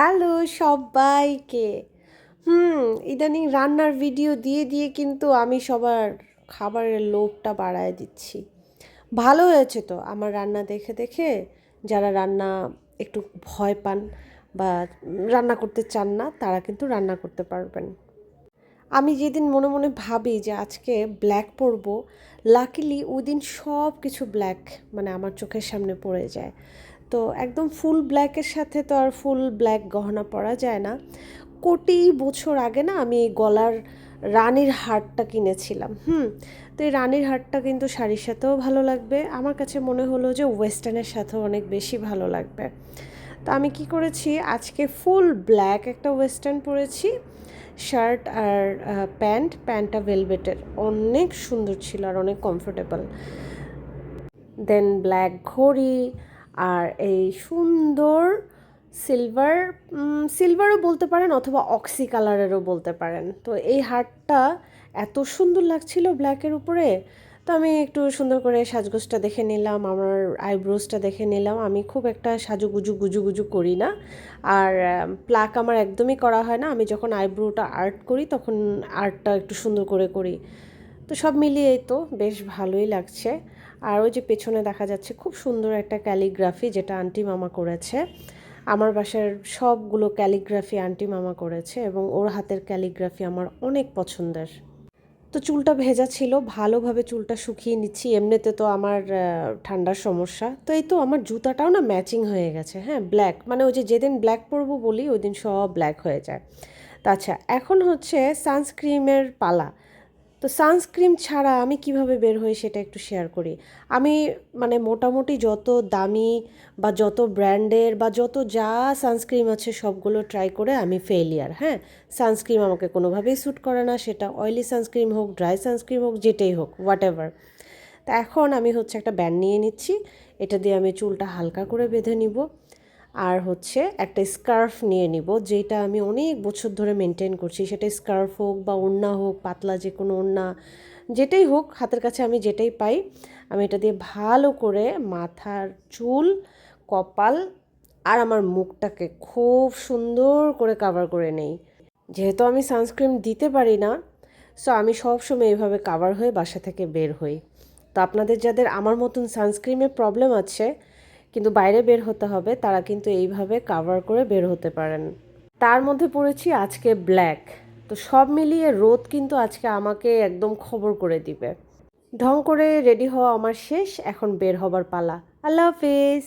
Hello সবাইকে। হুম, ইদানিং রান্নার ভিডিও দিয়ে দিয়ে কিন্তু আমি সবার খাবারের লোভটা বাড়ায় দিচ্ছি। ভালো হয়েছে তো আমার রান্না দেখে দেখে। যারা রান্না একটু ভয় পান বা রান্না করতে চান না, তারা কিন্তু রান্না করতে পারবেন। আমি যেদিন মনে মনে ভাবি যে আজকে ব্ল্যাক পরবো লাকিলি ওই দিন সব কিছু ব্ল্যাক মানে আমার চোখের সামনে পড়ে যায়। তো একদম ফুল ব্ল্যাকের সাথে তো আর ফুল ব্ল্যাক গহনা পরা যায় না। কোটি বছর আগে না আমি গলার রানীর হারটা কিনেছিলাম, হুম? তো এই রানীর হারটা কিন্তু শাড়ির সাথেও ভালো লাগবে। আমার কাছে মনে হলো যে ওয়েস্টার্নের সাথেও অনেক বেশি ভালো লাগবে। তো আমি কি করেছি, আজকে ফুল ব্ল্যাক একটা ওয়েস্টার্ন পরেছি শার্ট আর প্যান্ট প্যান্টটা ভেলভেটের অনেক সুন্দর ছিল আর অনেক কমফোর্টেবল দেন ব্ল্যাক ঘড়ি আর এই সুন্দর সিলভার সিলভারও বলতে পারেন অথবা অক্সি কালারেরও বলতে পারেন। তো এই হারটা এত সুন্দর লাগছিল ব্ল্যাকের উপরে। তো আমি একটু সুন্দর করে সাজগোজটা দেখে নিলাম, আমার আইব্রোজটা দেখে নিলাম। আমি খুব একটা সাজুগুজু গুজু গুজু করি না। আর প্লাক আমার একদমই করা হয় না। আমি যখন আইব্রোটা আর্ট করি, তখন আর্টটা একটু সুন্দর করে করি। তো সব মিলিয়েই তো বেশ ভালোই লাগছে। আর ওই যে পেছনে দেখা যাচ্ছে খুব সুন্দর একটা ক্যালিগ্রাফি যেটা আন্টি মামা করেছে। আমার বাসার সবগুলো ক্যালিগ্রাফি আন্টি মামা করেছে এবং ওর হাতের ক্যালিগ্রাফি আমার অনেক পছন্দের। তো চুলটা ভেজা ছিল, ভালোভাবে চুলটা শুকিয়ে নিচ্ছি। এমনিতে তো আমার ঠান্ডার সমস্যা। তো এই তো আমার জুতাটাও না ম্যাচিং হয়ে গেছে হ্যাঁ ব্ল্যাক মানে ওই যেদিন ব্ল্যাক পরবো বলি, ওই দিন সব ব্ল্যাক হয়ে যায়। আচ্ছা এখন হচ্ছে সানস্ক্রিমের পালা। তো সানস্ক্রিন ছাড়া আমি কীভাবে বের হই সেটা একটু শেয়ার করি। আমি মানে মোটামুটি যত দামি বা যত ব্র্যান্ডের বা যত যা সানস্ক্রিন আছে সবগুলো ট্রাই করে আমি ফেলিয়ার হ্যাঁ? সানস্ক্রিন আমাকে কোনোভাবেই স্যুট করে না, সেটা অয়েলি সানস্ক্রিন হোক ড্রাই সানস্ক্রিন হোক, যেটাই হোক হোয়াট এভার তা এখন আমি হচ্ছে একটা ব্যান্ড নিয়ে নিচ্ছি, এটা দিয়ে আমি চুলটা হালকা করে বেঁধে নিব। আর হচ্ছে একটা স্কার্ফ নিয়ে নিব, যেটা আমি অনেক বছর ধরে মেনটেন করছি। সেটা স্কার্ফ হোক বা ওড়না হোক, পাতলা যে কোনো ওড়না, যেটাই হোক, হাতের কাছে আমি যেটাই পাই, আমি এটা দিয়ে ভালো করে মাথার চুল, কপাল আর আমার মুখটাকে খুব সুন্দর করে কাভার করে নেই। যেহেতু আমি সানস্ক্রিন দিতে পারি না সো আমি সবসময় এইভাবে কাভার হয়ে বাসা থেকে বের হই। তো আপনাদের যাদের আমার মতন সানস্ক্রিনের প্রবলেম আছে কিন্তু বাইরে বের হতে হবে, তারা কিন্তু এইভাবে কাভার করে বের হতে পারেন। তার মধ্যে পড়েছি আজকে ব্ল্যাক তো সব মিলিয়ে রোদ কিন্তু আজকে আমাকে একদম খবর করে দিবে। ঢং করে রেডি হওয়া আমার শেষ, এখন বের হবার পালা। আল্লাহ হাফিজ।